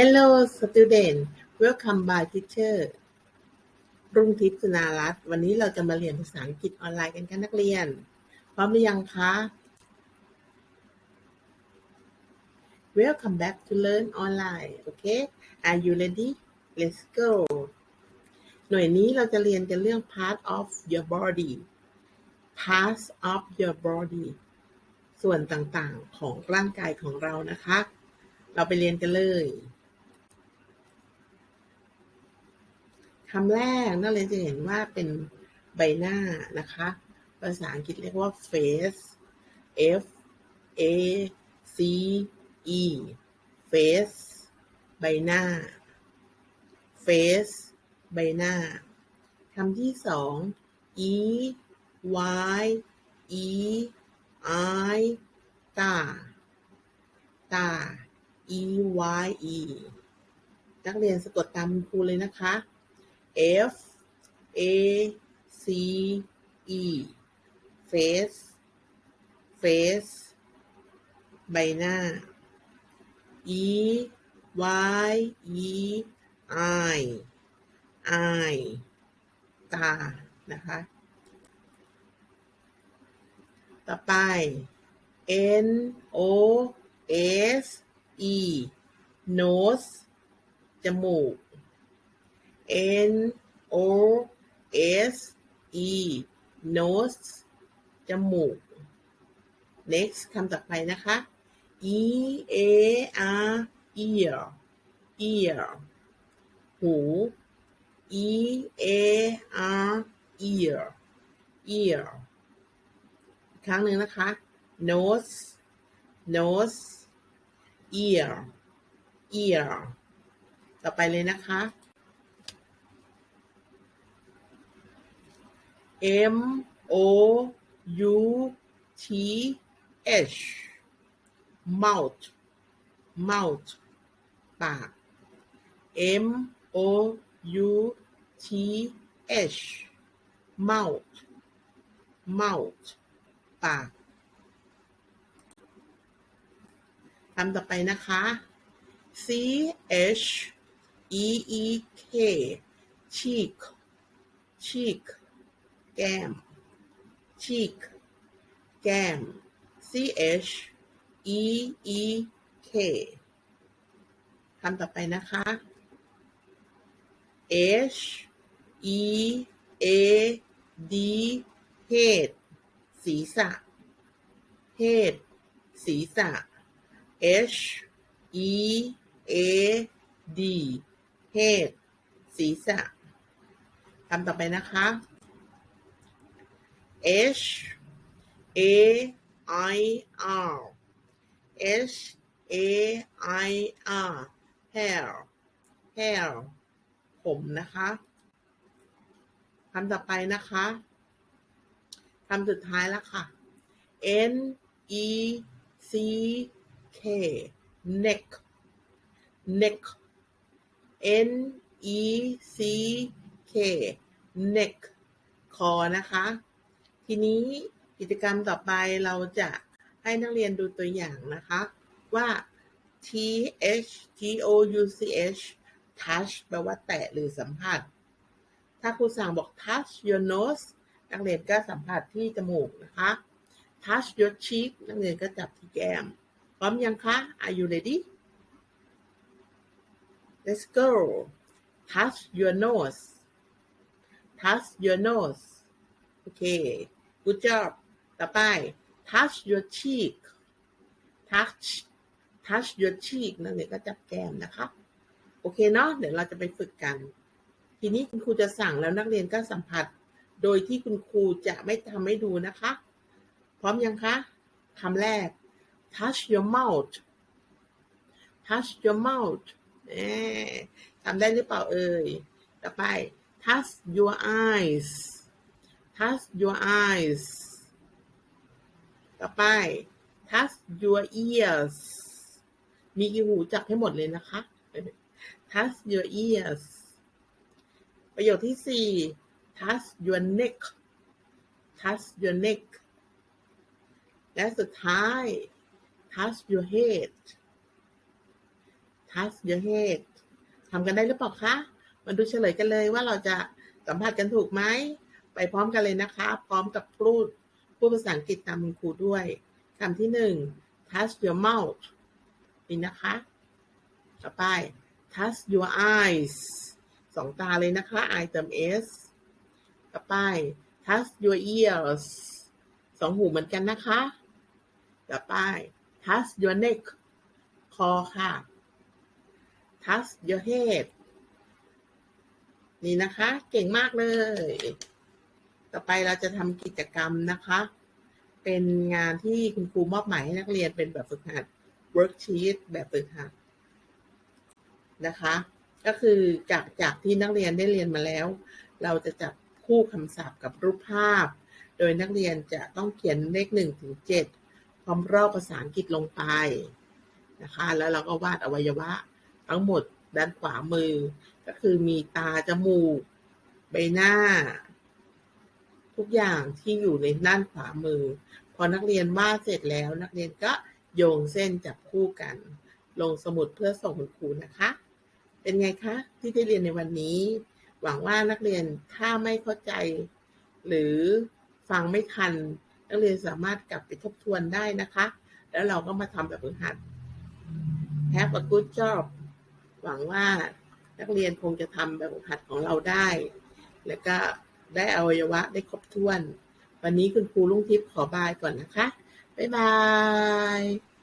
Hello student welcome by teacher รุ่งทิพย์สุนารัตน์วันนี้เราจะมาเรียนภาษาอังกฤษออนไลน์กันค่ะนักเรียน พร้อมหรือยังคะ Welcome back to learn online okay are you ready let's go หน่วยนี้เราจะเรียนกันเรื่อง part of your body parts of your body ส่วนต่างๆของร่างกายของเรานะคะ เราไปเรียนกันเลย คำแรกนักเรียนจะเห็นว่าเป็นใบหน้านะคะ ภาษาอังกฤษเรียกว่า face f a c e face ใบหน้า face ใบหน้าคำที่สอง e y e i ตา ตา e y e นักเรียนสะกดตามครูเลยนะคะ F A C E face face ใบหน้า E Y E I I ตา นะคะ ต่อไป N O S E nose จมูก N O S E nose จมูก next คำต่อไปนะคะ E A R ear ear หู E A R ear ear อีกครั้งหนึ่งนะคะ nose nose ear ear ต่อไปเลยนะคะ M O U T H mouth mouth ปาก M O U T H mouth mouth ปากคำต่อไปนะคะ C H E E K cheek cheek แก้ม cheek แก้ม C H E E K คำต่อไปนะคะ H E A D head ศีรษะ head ศีรษะ H E A D head ศีรษะคำต่อไปนะคะ H A I R H A I R hair hair ผมนะคะคำต่อไปนะคะคำสุดท้ายแล้วค่ะ N E C K neck neck N E C K neck คอนะคะ ทีนี้กิจกรรมต่อไปเราจะให้นักเรียนดูตัวอย่างนะคะว่า T H T O U C H touch แปลว่าแตะหรือสัมผัส ถ้าครูสั่งบอก touch your nose นักเรียนก็สัมผัสที่จมูกนะคะ touch your cheek นักเรียนก็จับที่แก้ม พร้อมยังคะ Are you ready Let's go touch your nose touch your nose โอเค good job ต่อไป touch your cheek touch touch your cheek นักเรียนก็จับแก้มนะคะ โอเคเนาะเดี๋ยวเราจะไปฝึกกัน ทีนี้คุณครูจะสั่งแล้วนักเรียนก็สัมผัส โดยที่คุณครูจะไม่ทำให้ดูนะคะ พร้อมยังคะคำแรก touch your mouth touch your mouth ทำได้หรือเปล่าเอ่ย ต่อไป touch your eyes touch your eyes ต่อไป touch your ears มีกี่หูจับให้หมดเลยนะคะ touch your ears ประโยคที่สี่ touch your neck touch your neck และสุดท้าย touch your head touch your head ทำกันได้หรือเปล่าคะ มาดูเฉลยกันเลยว่าเราจะสัมผัสกันถูกไหม ไปพร้อมกันเลยนะคะ พร้อมกับพูดพูดภาษาอังกฤษตามคุณครูด้วยคำที่หนึ่ง touch your mouth นี่นะคะ ต่อไป touch your eyes สองตาเลยนะคะ I เติม s ต่อไป touch your ears สองหูเหมือนกันนะคะ ต่อไป touch your neck คอค่ะ touch your head นี่นะคะ เก่งมากเลย ต่อไปเราจะทำกิจกรรมนะคะ เป็นงานที่คุณครูมอบหมายให้นักเรียนเป็นแบบฝึกหัด worksheet แบบฝึกหัดนะคะ ก็คือจากจากที่นักเรียนได้เรียนมาแล้ว เราจะจับคู่คำศัพท์กับรูปภาพ โดยนักเรียนจะต้องเขียนเลขหนึ่งถึงเจ็ดพร้อมรอบภาษาอังกฤษลงไปนะคะ แล้วเราก็วาดอวัยวะ ทั้งหมดด้านขวามือ ก็คือมีตา จมูก ใบหน้า ทุกอย่างที่อยู่ในด้านขวามือ พอนักเรียนวาดเสร็จแล้ว นักเรียนก็โยงเส้นจับคู่กัน ลงสมุดเพื่อส่งคุณครูนะคะ เป็นไงคะ ที่ได้เรียนในวันนี้ หวังว่านักเรียนถ้าไม่เข้าใจ หรือฟังไม่ทัน นักเรียนสามารถกลับไปทบทวนได้นะคะ แล้วเราก็มาทำแบบฝึกหัด Have a good job หวังว่านักเรียนคงจะทำแบบฝึกหัดของเราได้ แล้วก็ ได้อวัยวะได้ครบถ้วน วันนี้คุณครูลุงทิพย์ขอบายก่อนนะคะ บ๊ายบาย